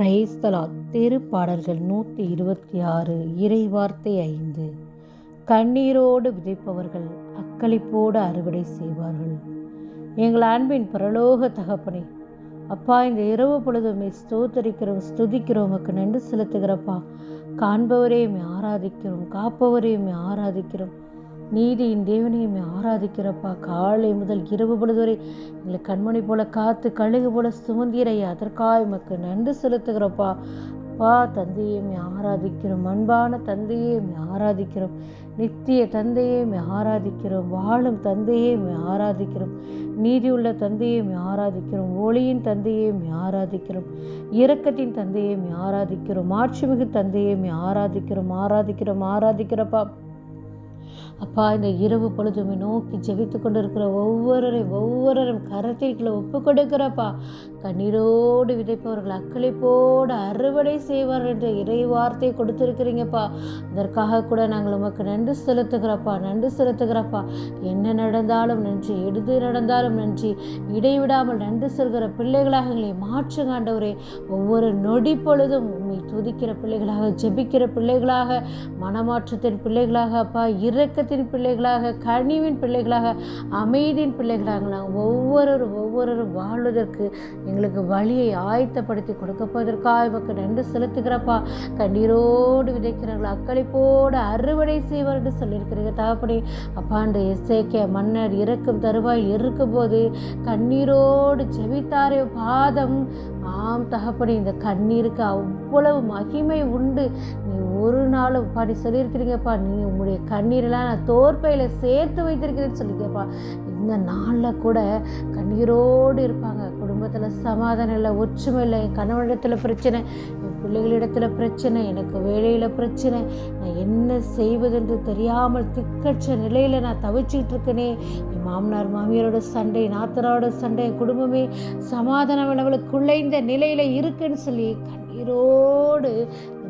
பிரைஸ்தலா திருப்பாடல்கள் நூற்றி இருபத்தி ஆறு இறை வார்த்தை ஐந்து. கண்ணீரோடு விதைப்பவர்கள் அக்களிப்போடு அறுவடை செய்வார்கள். எங்கள் அன்பின் பரலோக தகப்பனே அப்பா இந்த இரவு பொழுதுமே ஸ்தோத்தரிக்கிறோம் ஸ்துதிக்கிறோம் உமக்கு நன்றி செலுத்துகிறப்பா. காண்பவரையும் ஆராதிக்கிறோம் காப்பவரையும் ஆராதிக்கிறோம். நீதியின் தேவனையும் ஆராதிக்கிறப்பா. காலை முதல் இரவு பொழுது வரை எங்களை கண்மணி போல காத்து கழுகு போல சுமந்தீரையா அதற்காக எமக்கு நன்றி செலுத்துகிறப்பா. அப்பா தந்தையை ஆராதிக்கிறோம். அன்பான தந்தையை ஆராதிக்கிறோம். நித்திய தந்தையை ஆராதிக்கிறோம். வாழும் தந்தையை ஆராதிக்கிறோம். நீதியுள்ள தந்தையை ஆராதிக்கிறோம். ஒளியின் தந்தையை ஆராதிக்கிறோம். இரக்கத்தின் தந்தையை ஆராதிக்கிறோம். ஆட்சிமிகு தந்தையை ஆராதிக்கிறோம். ஆராதிக்கிறோம் ஆராதிக்கிறப்பா அப்பா இந்த இரவு பொழுதுமே நோக்கி ஜெபித்து கொண்டிருக்கிற ஒவ்வொருவரையும் ஒவ்வொருவரும் கரத்திற்குள்ள ஒப்பு கொடுக்கிறப்பா. கண்ணீரோடு விதைப்பவர்கள் அக்களிப்போடு அறுவடை செய்வார் என்ற இறை வார்த்தையை கொடுத்துருக்கிறீங்கப்பா. இதற்காக கூட நாங்கள் உமக்கு நன்றி செலுத்துகிறப்பா நன்றி செலுத்துகிறப்பா. என்ன நடந்தாலும் நன்றி எடுத்து நடந்தாலும் நன்றி. இடைவிடாமல் நன்றி சொல்கிற பிள்ளைகளாக எங்களை மாற்றுங்காண்டவரே ஒவ்வொரு நொடி பொழுதும் உண்மை துதிக்கிற பிள்ளைகளாக ஜெபிக்கிற பிள்ளைகளாக மனமாற்றத்தின் பிள்ளைகளாக அப்பா இரக்கத்தின் பிள்ளைகளாக கனிவின் பிள்ளைகளாக அமைதியின் பிள்ளைகளாக நாங்கள் ஒவ்வொருவரும் ஒவ்வொருவரும் வாழ்வதற்கு எங்களுக்கு வழியை ஆயத்தப்படுத்தி கொடுக்கப்பதற்காக இவக்கு நன்றி செலுத்துகிறப்பா. கண்ணீரோடு விதைக்கிறார்கள் அக்களிப்போடு அறுவடை செய்வார் என்று சொல்லியிருக்கிறீங்க தகப்படி அப்பாண்டு எஸ்ஏகே மன்னர் இறக்கும் தருவாயில் இருக்கும்போது கண்ணீரோடு செவித்தாரே பாதம். ஆம் தகப்படி இந்த கண்ணீருக்கு அவ்வளவு மகிமை உண்டு. நீ ஒரு நாளும் பாடி சொல்லியிருக்கிறீங்கப்பா. நீ உங்களுடைய கண்ணீரெல்லாம் நான் தோற்பையில் சேர்த்து வைத்திருக்கிறேன்னு சொல்லியிருக்கப்பா இந்த நாளில் கூட கண்ணீரோடு இருப்பாங்க. குடும்பத்தில் சமாதானம் இல்லை ஒற்றுமை இல்லை. என் கணவனிடத்தில் பிரச்சனை என் பிள்ளைகளிடத்தில் பிரச்சனை எனக்கு வேலையில் பிரச்சனை. நான் என்ன செய்வதென்று தெரியாமல் திக்கற்ற நிலையில் நான் தவிச்சிக்கிட்டு இருக்கேனே. மாமனார் மாமியாரோட சண்டை நாத்தனாரோட சண்டை என் குடும்பமே சமாதானம் லெவலுக்கு குழைந்த நிலையில் இருக்குன்னு சொல்லி கண்ணீரோடு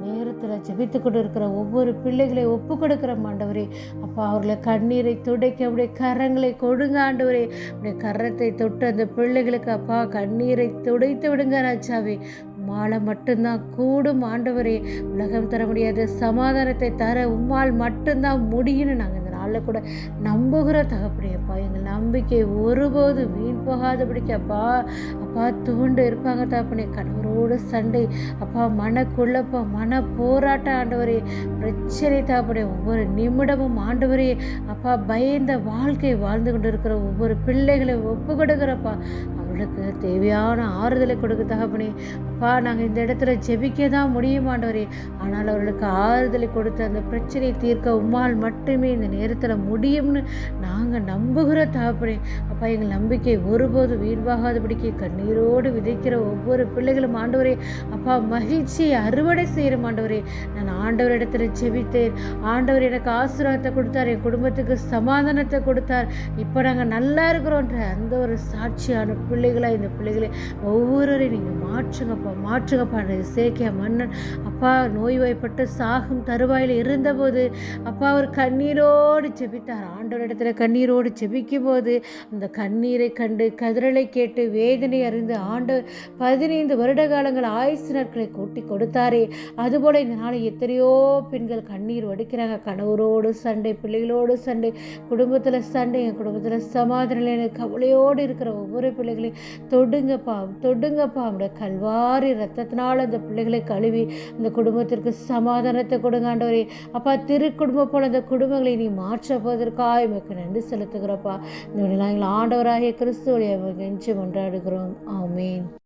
நேரத்தில் ஜெபித்து கொண்டு இருக்கிற ஒவ்வொரு பிள்ளைகளை ஒப்பு கொடுக்குற ஆண்டவரே. அப்பா அவர்களை கண்ணீரை துடைக்க அப்படியே கரங்களை கொடுங்க ஆண்டவரே. அப்படியே கரத்தை தொட்டு அந்த பிள்ளைகளுக்கு அப்பா கண்ணீரை துடைத்து விடுங்க ராஜாவே. உம்மால் மட்டும்தான் கூடும் ஆண்டவரே. உலகம் தர முடியாத சமாதானத்தை தர உம்மால் மட்டும்தான் முடியும்னு நாங்கள் இந்த நாளில் கூட நம்புகிற தகப்படியப்பா எங்கள் நம்பிக்கை ஒருபோது வீண் போகாதபடிக்கு அப்பா. அப்பா தூண்டு இருப்பாங்க தகப்பனே. கணவரோடு சண்டை. அப்பா மனக்குழப்பம் மன போராட்டம் ஆண்டவரே. பிரச்சனை தாப்படே ஒவ்வொரு நிமிடமும் ஆண்டவரே. அப்பா பயந்த வாழ்க்கை வாழ்ந்து கொண்டு இருக்கிற ஒவ்வொரு பிள்ளைகளை ஒப்பு கொடுக்குறப்பா அவளுக்கு தேவையான ஆறுதலை கொடுக்க தகப்பனே. அப்பா நாங்கள் இந்த இடத்துல ஜெபிக்க தான் முடியுமாண்டவரே. ஆனால் அவர்களுக்கு ஆறுதலை கொடுத்து அந்த பிரச்சனையை தீர்க்க உம்மால் மட்டுமே இந்த நேரத்தில் முடியும்னு நாங்கள் நம்புகிற தகப்பனே அப்பா எங்கள் நம்பிக்கை ஒருபோது வீண்வாகாதபடிக்கு கண்ணீரோடு விதைக்கிற ஒவ்வொரு பிள்ளைகளும் ஆண்டவரே அப்பா மகிழ்ச்சியை அறுவடை செய்கிற ஆண்டவரே. நான் ஆண்டவர் இடத்துல ஜெபித்தேன். ஆண்டவர் எனக்கு ஆசீர்வாதத்தை கொடுத்தார் என் குடும்பத்துக்கு சமாதானத்தை கொடுத்தார். இப்போ நாங்கள் நல்லா இருக்கிறோன்ற அந்த ஒரு சாட்சியான பிள்ளைகளாக இந்த பிள்ளைகளை ஒவ்வொருவரையும் நீங்கள் மாற்றுங்கப்பா. மாற்றுங்கப்பா சேக்கிய மன்னன் அப்பா நோய்வாய்ப்பட்டு சாகும் தருவாயில் இருந்தபோது அப்பா அவர் கண்ணீரோடு ஜெபித்தார். ஆண்டவர் இடத்துல கண்ணீரோடு செபிக்கும் போது அந்த கண்ணீரை கண்டு கதிரலை கேட்டு வேதனை அறிந்து ஆண்டவர் பதினைந்து வருட காலங்கள் ஆயுசு நாட்களை கூட்டி கொடுத்தாரே. அதுபோல் இந்த நாளை எத்தனையோ பெண்கள் கண்ணீர் வடிக்கிறாங்க. கணவரோடு சண்டை பிள்ளைகளோடு சண்டை குடும்பத்தில் சண்டை என் குடும்பத்தில் சமாதான கவலையோடு இருக்கிற ஒவ்வொரு பிள்ளைகளையும் தொடுங்கப்பா தொடுங்கப்பா. அவனுடைய கல்வாரி ரத்தத்தினால் அந்த பிள்ளைகளை கழுவி அந்த குடும்பத்திற்கு சமாதானத்தை கொடுங்க ஆண்டவரே. அப்பா திரு குடும்பம் போல அந்த குடும்பங்களை நீ மாற்றப்பதற்காக எமக்கு நன்றி செலுத்துகிறப்பா இந்த நாங்கள் ஆண்டவராகிய கிறிஸ்துவோடைய கெஞ்சி கொண்டாடுகிறோம். ஆமீன்.